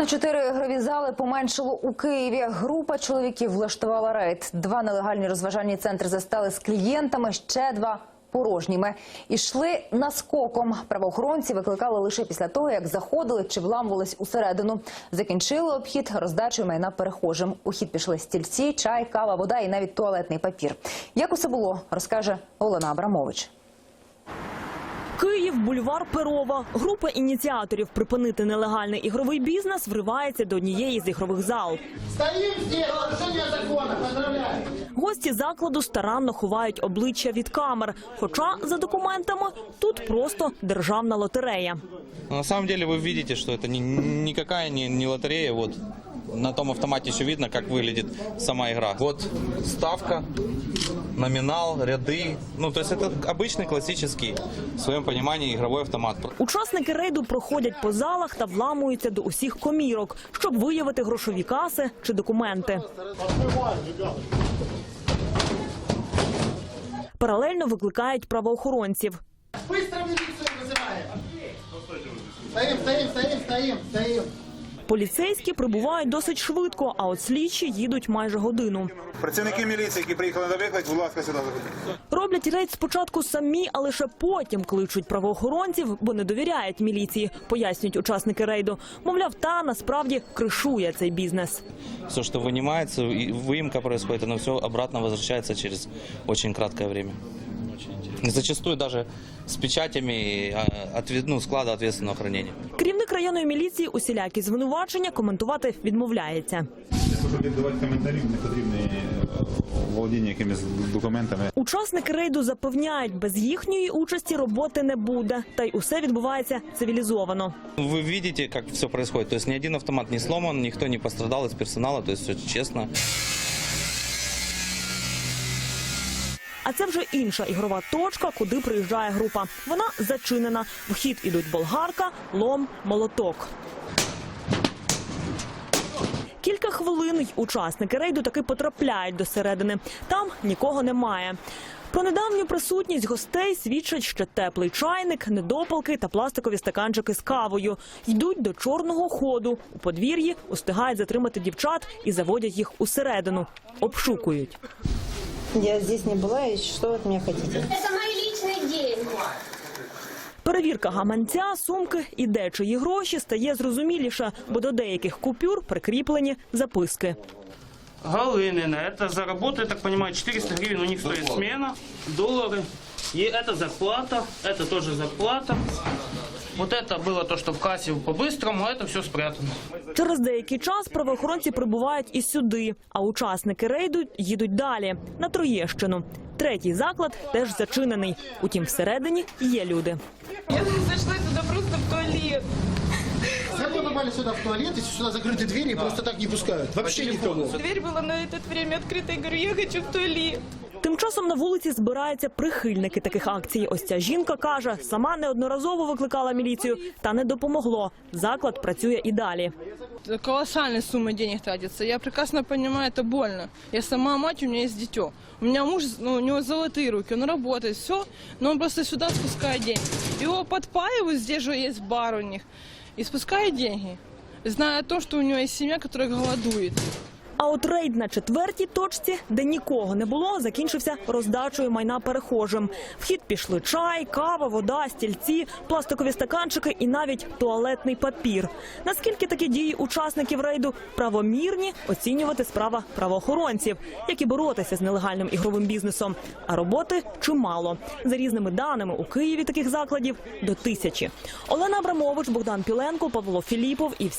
На чотири ігрові зали поменшало у Києві. Група чоловіків влаштувала рейд. Два нелегальні розважальні центри застали з клієнтами, ще два порожніми. Ішли наскоком. Правоохоронці викликали лише після того, як заходили чи вламувались усередину. Закінчили обхід роздачею майна перехожим. У хід пішли стільці, чай, кава, вода і навіть туалетний папір. Як усе було, розкаже Олена Абрамович. Київ, бульвар Перова. Група ініціаторів припинити нелегальний ігровий бізнес вривається до однієї з ігрових зал. Стоим здесь, нарушение закона, поздравляю. Гості закладу старанно ховають обличчя від камер. Хоча за документами тут просто державна лотерея. На самом деле вы видите, что это ни- никакая не, не лотерея. Вот на том автомате еще видно, как выглядит сама игра. Вот ставка, номинал, ряды. Ну, то есть это обычный классический, в своем понимании, игровой автомат. Учасники рейду проходять по залах та вламуються до усіх комірок, щоб виявити грошові каси чи документи. Паралельно викликають правоохоронців. Быстро милицию вызываем. Стоим, стоим, стоим, стоим, стоим. Поліцейські прибувають досить швидко, а от слідчі їдуть майже годину. Працівники міліції, які приїхали на виклик, будь ласка, сюди заходіть. Роблять рейд спочатку самі, а лише потім кличуть правоохоронців, бо не довіряють міліції, пояснюють учасники рейду. Мовляв, та насправді кришує цей бізнес. Все, что вынимается, и выемка происходит, оно все обратно возвращается через очень краткое время. И Зачастую даже с печатями ну, склада ответственного хранения. Керівник районної міліції усілякі звинувачення коментувати відмовляється. Якщо давати коментарі, не потрібно володіння якимись документами. Учасники рейду запевняють, без їхньої участі роботи не буде, та й усе відбувається цивілізовано. Вы видите, как все происходит. То есть ни один автомат не сломан, никто не пострадал из персонала, то есть все честно. А це вже інша ігрова точка, куди приїжджає група. Вона зачинена. В хід ідуть болгарка, лом, молоток. Кілька хвилин учасники рейду таки потрапляють до середини. Там нікого немає. Про недавню присутність гостей свідчать ще теплий чайник, недопалки та пластикові стаканчики з кавою. Йдуть до чорного ходу. У подвір'ї устигають затримати дівчат і заводять їх усередину. Обшукують. Я здесь не была, и что вы от меня хотите? Это мои личные деньги. Перевірка гаманця, сумки і дечої гроші стає зрозуміліше, бо до деяких купюр прикріплені записки. Галынина. Это за работу, я так понимаю, 400 гривен у них стоит смена, доллары. И это зарплата, это тоже зарплата. Вот это было то, что в кассе по-быстрому, а это все спрятано. Через деякий час правоохоронці прибувають і сюди, а учасники рейду їдуть далі на Троєщину. Третій заклад теж зачинений. Утім, всередині є люди. Я зашла туда просто в туалет. Как вы попали сюда в туалет, если сюда закрыты двери и просто так не пускают? Вообще никого. Дверь была на это время открыта. Я говорю, я хочу в туалет. Тим часом на вулиці збираються прихильники таких акцій. Ось ця жінка каже, сама неодноразово викликала міліцію, та не допомогло. Заклад працює і далі. Колоссальные суммы денег тратятся. Я прекрасно понимаю, это больно. Я сама мать, у меня есть дитё. У меня муж, ну, у него золотые руки, он работает, все, но он просто сюда спускает деньги. Его подпаивают, здесь же есть бар у них, и спускает деньги, зная о том, что у него есть семья, которая голодует. А от рейд на четвертій точці, де нікого не було, закінчився роздачею майна перехожим. В хід пішли чай, кава, вода, стільці, пластикові стаканчики і навіть туалетний папір. Наскільки такі дії учасників рейду правомірні, оцінювати справа правоохоронців, які боротися з нелегальним ігровим бізнесом. А роботи чимало. За різними даними у Києві таких закладів до тисячі. Олена Абрамович, Богдан Піленко, Павло Філіпов і всі.